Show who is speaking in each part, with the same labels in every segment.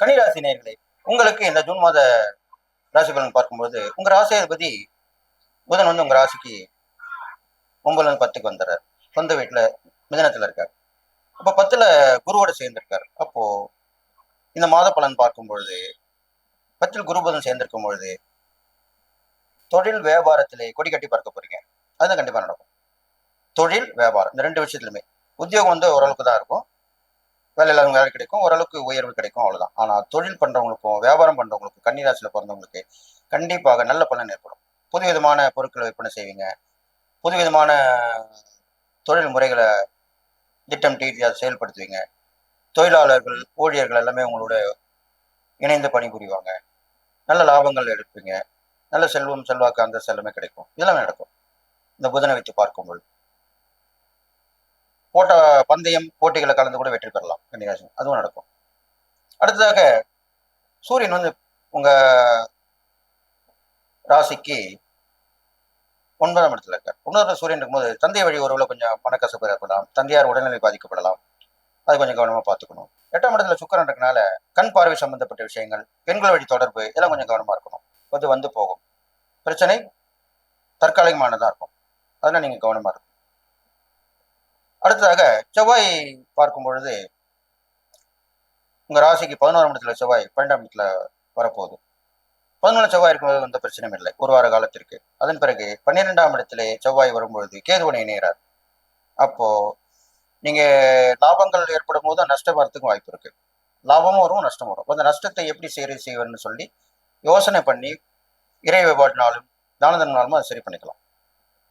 Speaker 1: கன்னிராசி நேர்களை உங்களுக்கு இந்த ஜூன் மாத ராசி பலன் பார்க்கும்போது உங்க ராசியாதிபதி புதன் வந்து உங்க ராசிக்கு ஒன்பதுல இருந்து பத்துக்கு வந்துடுறார் சொந்த வீட்டுல மிதனத்துல இருக்காரு. அப்ப பத்துல குருவோட சேர்ந்திருக்காரு. அப்போ இந்த மாத பலன் பார்க்கும் பொழுது பத்தில் குருபதன் சேர்ந்திருக்கும் பொழுது தொழில் வியாபாரத்திலே கொடி கட்டி பார்க்க போறீங்க. அதுதான் கண்டிப்பா நடக்கும். தொழில் வியாபாரம் இந்த ரெண்டு விஷயத்துலையுமே உத்தியோகம் வந்து ஓரளவுக்கு தான் இருக்கும். வேலை இல்லாத வேலை கிடைக்கும். ஓரளவுக்கு உயர்வு கிடைக்கும் அவ்வளோதான் ஆனால் தொழில் பண்ணுறவங்களுக்கும் வியாபாரம் பண்ணுறவங்களுக்கும் கன்னிராசியில் பிறந்தவங்களுக்கு கண்டிப்பாக நல்ல பலன் ஏற்படும். புது விதமான பொருட்களை விற்பனை செய்வீங்க. புது விதமான தொழில் முறைகளை திட்டம் ரீதியாக செயல்படுத்துவீங்க. தொழிலாளர்கள் ஊழியர்கள் எல்லாமே உங்களோட இணைந்து பணிபுரிவாங்க. நல்ல லாபங்கள் எடுப்பீங்க. நல்ல செல்வம் செல்வாக்கு அந்த செல்லமே கிடைக்கும். இதெல்லாமே நடக்கும். இந்த புதனை வைத்து பார்க்கும்போது போட்ட பந்தயம் போட்டிகளை கலந்து கூட வெற்றி பெறலாம் கன்னிராசி அதுவும் நடக்கும். அடுத்ததாக சூரியன் வந்து உங்க ராசிக்கு ஒன்பதாம் இடத்துல இருக்கார். ஒன்பதாம் சூரியன் இருக்கும்போது தந்தை வழி உறவுல கொஞ்சம் பணக்கசப்பு ஏற்படலாம். தந்தையார் உடல்நிலை பாதிக்கப்படலாம். அது கொஞ்சம் கவனமா பார்த்துக்கணும். எட்டாம் இடத்துல சுக்கரன் இருக்கனால கண் பார்வை சம்பந்தப்பட்ட விஷயங்கள் பெண்கள் வழி தொடர்பு இதெல்லாம் கொஞ்சம் கவனமா இருக்கணும். அது வந்து போகும். பிரச்சனை தற்காலிகமானதாக இருக்கும். அதெல்லாம் நீங்க கவனமா இருக்கும் அடுத்ததாக செவ்வாய் பார்க்கும் பொழுது உங்க ராசிக்கு பதினோராம் இடத்துல செவ்வாய் பன்னெண்டாம் இடத்துல வரப்போகுது. பதினொன்று செவ்வாய் இருக்கும்போது எந்த பிரச்சனையும் இல்லை. ஒரு வார காலத்திற்கு. அதன் பிறகு பன்னிரெண்டாம் இடத்திலே செவ்வாய் வரும்பொழுது கேதுவனை இணைகிறார். அப்போ நீங்க லாபங்கள் ஏற்படும் போது நஷ்டம் வரத்துக்கும் வாய்ப்பு இருக்கு. லாபமும் வரும் நஷ்டம் வரும். அந்த நஷ்டத்தை எப்படி சரி செய்வதுன்னு சொல்லி யோசனை பண்ணி இறை வழிபாட்டினாலும் தானதனாலும் அதை சரி பண்ணிக்கலாம்.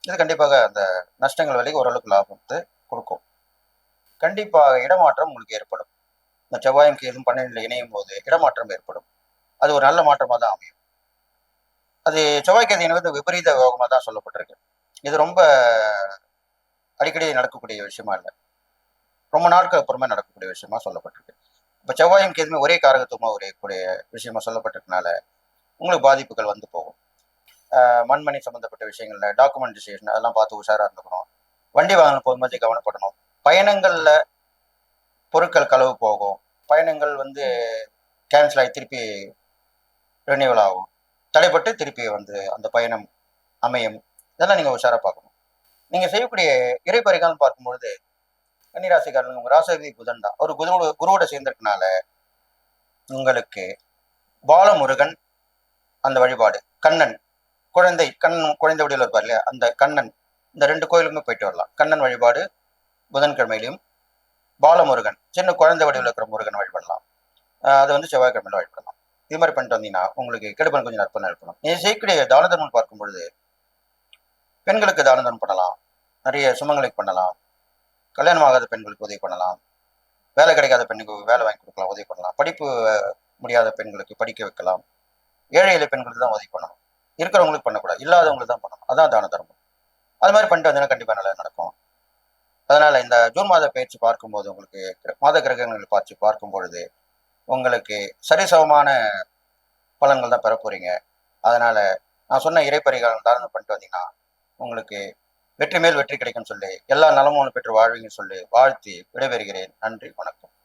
Speaker 1: இது கண்டிப்பாக அந்த நஷ்டங்கள் விலைக்கு ஓரளவுக்கு லாபத்தை கண்டிப்பாக இடமாற்றம் உங்களுக்கு ஏற்படும். இந்த செவ்வாயும் கீழும் பன்னெண்டில் இணையும் போது இடமாற்றம் ஏற்படும். அது ஒரு நல்ல மாற்றமாக தான் அமையும். அது செவ்வாய் என்பது விபரீத யோகமாக தான் சொல்லப்பட்டிருக்கு. இது ரொம்ப அடிக்கடி நடக்கக்கூடிய விஷயமா இல்லை. ரொம்ப நாட்கள் அப்புறமா நடக்கக்கூடிய விஷயமா சொல்லப்பட்டிருக்கு. இப்போ செவ்வாயும் கேதுமே ஒரே காரகத்துவமாக ஒரே கூடிய விஷயமா சொல்லப்பட்டிருக்கனால உங்களுக்கு பாதிப்புகள் வந்து போகும். ஆஹ் மண்மணி சம்மந்தப்பட்ட விஷயங்கள்ல டாக்குமெண்டேஷன் அதெல்லாம் பார்த்து உஷாராக இருந்துக்கணும். வண்டி வாகனம் போகும்போது கவனப்படணும். பயணங்களில் பொருட்கள் களவு போகும். பயணங்கள் வந்து கேன்சல் ஆகி திருப்பி ரினியூவல் ஆகும். தடைப்பட்டு திருப்பி வந்து அந்த பயணம் அமையும். இதெல்லாம் நீங்கள் உஷாராக பார்க்கணும். நீங்கள் செய்யக்கூடிய இறை பரிகாலம் பார்க்கும்பொழுது கன்னிராசிக்காரன் உங்கள் ராசாதி புதன் தான். ஒரு குருவோட குருவோட சேர்ந்திருக்கனால உங்களுக்கு பாலமுருகன் அந்த வழிபாடு. கண்ணன் குழந்தை கண்ணன் குழந்தை வடிவில் இருப்பார் இல்லையா? அந்த கண்ணன் இந்த ரெண்டு கோயிலுக்குமே போயிட்டு வரலாம். கண்ணன் வழிபாடு புதன்கிழமையிலையும் பாலமுருகன் சின்ன குழந்தை வடிவில் இருக்கிற முருகன் வழிபடலாம் ஆஹ் அதை வந்து செவ்வாய்க்கிழமையில வழிபடலாம் இது மாதிரி பண்ணிட்டு வந்தீங்கன்னா உங்களுக்கு கெடுபன் கொஞ்சம் நற்பணம் இருக்கணும் நீ செய்யக்கூடிய தான தர்மம் பார்க்கும் பொழுது பெண்களுக்கு தான தர்மம் பண்ணலாம். நிறைய சுமங்களுக்கு பண்ணலாம். கல்யாணம் ஆகாத பெண்களுக்கு உதவி பண்ணலாம். வேலை கிடைக்காத பெண்ணுக்கு வேலை வாங்கி கொடுக்கலாம் உதவி பண்ணலாம். படிப்பு முடியாத பெண்களுக்கு படிக்க வைக்கலாம். ஏழை இலை பெண்களுக்கு தான் உதவி பண்ணணும். இருக்கிறவங்களுக்கு பண்ணக்கூடாது இல்லாதவங்களுக்கு தான் பண்ணணும். அதான் தான தர்மம் அது மாதிரி பண்ணிட்டு வந்தீங்கன்னா கண்டிப்பாக நல்லா நடக்கும். அதனால இந்த ஜூன் மாத பயிற்சி பார்க்கும்போது உங்களுக்கு மாத கிரகங்கள் பார்த்து பார்க்கும் பொழுது உங்களுக்கு சரிசமமான பலன்கள் தான் பெறப்போறீங்க அதனால நான் சொன்ன இறைப்பறிகள் தாரணம் பண்ணிட்டு வந்தீங்கன்னா உங்களுக்கு வெற்றி மேல் வெற்றி கிடைக்கும்னு சொல்லி எல்லா நலமும் பெற்று வாழ்வீங்கன்னு சொல்லி வாழ்த்தி விடைபெறுகிறேன். நன்றி வணக்கம்.